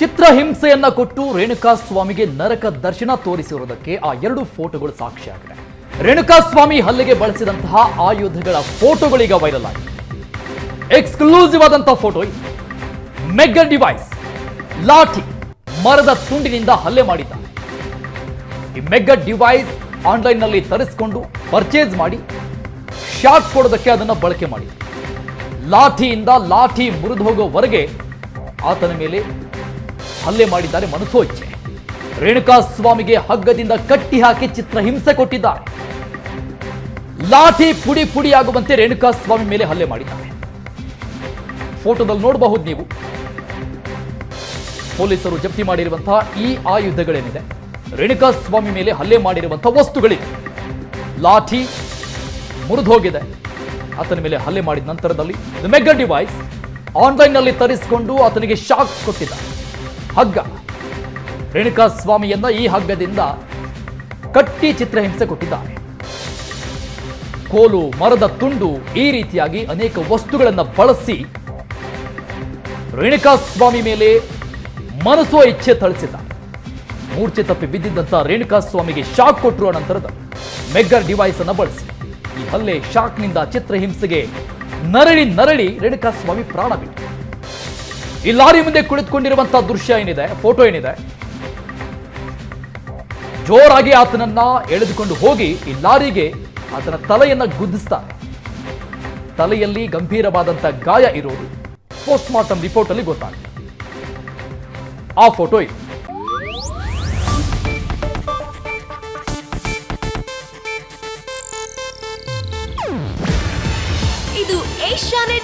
ಚಿತ್ರಹಿಂಸೆಯನ್ನ ಕೊಟ್ಟು ರೇಣುಕಾ ಸ್ವಾಮಿಗೆ ನರಕ ದರ್ಶನ ತೋರಿಸಿರುವುದಕ್ಕೆ ಆ ಎರಡು ಫೋಟೋಗಳು ಸಾಕ್ಷಿಯಾಗಿದೆ ರೇಣುಕಾ ಸ್ವಾಮಿ ಹಲ್ಲೆಗೆ ಬಳಸಿದಂತಹ ಆಯುಧಗಳ ಫೋಟೋಗಳೀಗ ವೈರಲ್ ಆಗಿದೆ. ಎಕ್ಸ್ಕ್ಲೂಸಿವ್ ಆದಂತಹ ಫೋಟೋ ಇದು. ಮೆಗಾ ಡಿವೈಸ್ ಲಾಠಿ, ಮರದ ತುಂಡಿನಿಂದ ಹಲ್ಲೆ ಮಾಡಿದ್ದಾರೆ ಈ ಮೆಗ್ಗ ಡಿವೈಸ್ ಆನ್ಲೈನ್ನಲ್ಲಿ ತರಿಸಿಕೊಂಡು ಪರ್ಚೇಸ್ ಮಾಡಿ, ಶಾಕ್ ಕೊಡೋದಕ್ಕೆ ಅದನ್ನ ಬಳಕೆ ಮಾಡಿದೆ ಲಾಠಿಯಿಂದ ಲಾಠಿ ಮುರಿದು ಹೋಗೋವರೆಗೆ ಆತನ ಮೇಲೆ ಹಲ್ಲೆ ಮಾಡಿದ್ದಾರೆ ಮನಸ್ಸು ಇಚ್ಛೆ ರೇಣುಕಾ ಸ್ವಾಮಿಗೆ ಹಗ್ಗದಿಂದ ಕಟ್ಟಿ ಹಾಕಿ ಚಿತ್ರ ಹಿಂಸೆ ಕೊಟ್ಟಿದ್ದಾರೆ. ಲಾಠಿ ಪುಡಿ ಪುಡಿಯಾಗುವಂತೆ ರೇಣುಕಾ ಸ್ವಾಮಿ ಮೇಲೆ ಹಲ್ಲೆ ಮಾಡಿದ್ದಾರೆ. ಫೋಟೋದಲ್ಲಿ ನೋಡಬಹುದು ನೀವು. ಪೊಲೀಸರು ಜಪ್ತಿ ಮಾಡಿರುವಂತಹ ಈ ಆಯುಧಗಳೇನಿದೆ. ರೇಣುಕಾ ಸ್ವಾಮಿ ಮೇಲೆ ಹಲ್ಲೆ ಮಾಡಿರುವಂತಹ ವಸ್ತುಗಳಿವೆ. ಲಾಠಿ ಮುರಿದು ಹೋಗಿದೆ. ಆತನ ಮೇಲೆ ಹಲ್ಲೆ ಮಾಡಿದ ನಂತರದಲ್ಲಿ ಮೆಗಾ ಡಿವೈಸ್ ಆನ್ಲೈನ್ನಲ್ಲಿ ತರಿಸಿಕೊಂಡು ಆತನಿಗೆ ಶಾಕ್ ಕೊಟ್ಟಿದ್ದ ಹಗ್ಗ. ರೇಣುಕಾ ಸ್ವಾಮಿಯನ್ನ ಈ ಹಗ್ಗದಿಂದ ಕಟ್ಟಿ ಚಿತ್ರಹಿಂಸೆ ಕೊಟ್ಟಿದ್ದಾರೆ ಕೋಲು, ಮರದ ತುಂಡು ಈ ರೀತಿಯಾಗಿ ಅನೇಕ ವಸ್ತುಗಳನ್ನು ಬಳಸಿ ರೇಣುಕಾ ಸ್ವಾಮಿ ಮೇಲೆ ಮನಸ್ಸೋ ಇಚ್ಛೆ ಥಳಿಸಿದ. ಮೂರ್ಛೆ ತಪ್ಪಿ ಬಿದ್ದಿದ್ದಂತ ರೇಣುಕಾ ಸ್ವಾಮಿಗೆ ಶಾಕ್ ಕೊಟ್ಟರು ನಂತರದ ಮೆಗ್ಗರ್ ಡಿವೈಸ್ ಅನ್ನ ಬಳಸಿ. ಈ ಹಲ್ಲೆ ಶಾಕ್ನಿಂದ ಚಿತ್ರಹಿಂಸೆಗೆ ನರಳಿ ನರಳಿ ರೇಣುಕಾ ಸ್ವಾಮಿ ಪ್ರಾಣ ಬಿಟ್ಟು ಈ ಲಾರಿ ಮುಂದೆ ಕುಳಿತುಕೊಂಡಿರುವಂತಹ ದೃಶ್ಯ ಏನಿದೆ? ಫೋಟೋ ಏನಿದೆ? ಜೋರಾಗಿ ಆತನನ್ನ ಎಳೆದುಕೊಂಡು ಹೋಗಿ ಈ ಲಾರಿಗೆ ಆತನ ತಲೆಯನ್ನ ಗುದ್ದಿಸ್ತಾನೆ. ತಲೆಯಲ್ಲಿ ಗಂಭೀರವಾದಂತಹ ಗಾಯ ಇರೋದು ಪೋಸ್ಟ್ ಮಾರ್ಟಮ್ ರಿಪೋರ್ಟ್ ಅಲ್ಲಿ ಗೊತ್ತಾಗುತ್ತೆ. ಆ ಫೋಟೋ ಇದು. ಇದು ಏಷ್ಯಾನೆಟ್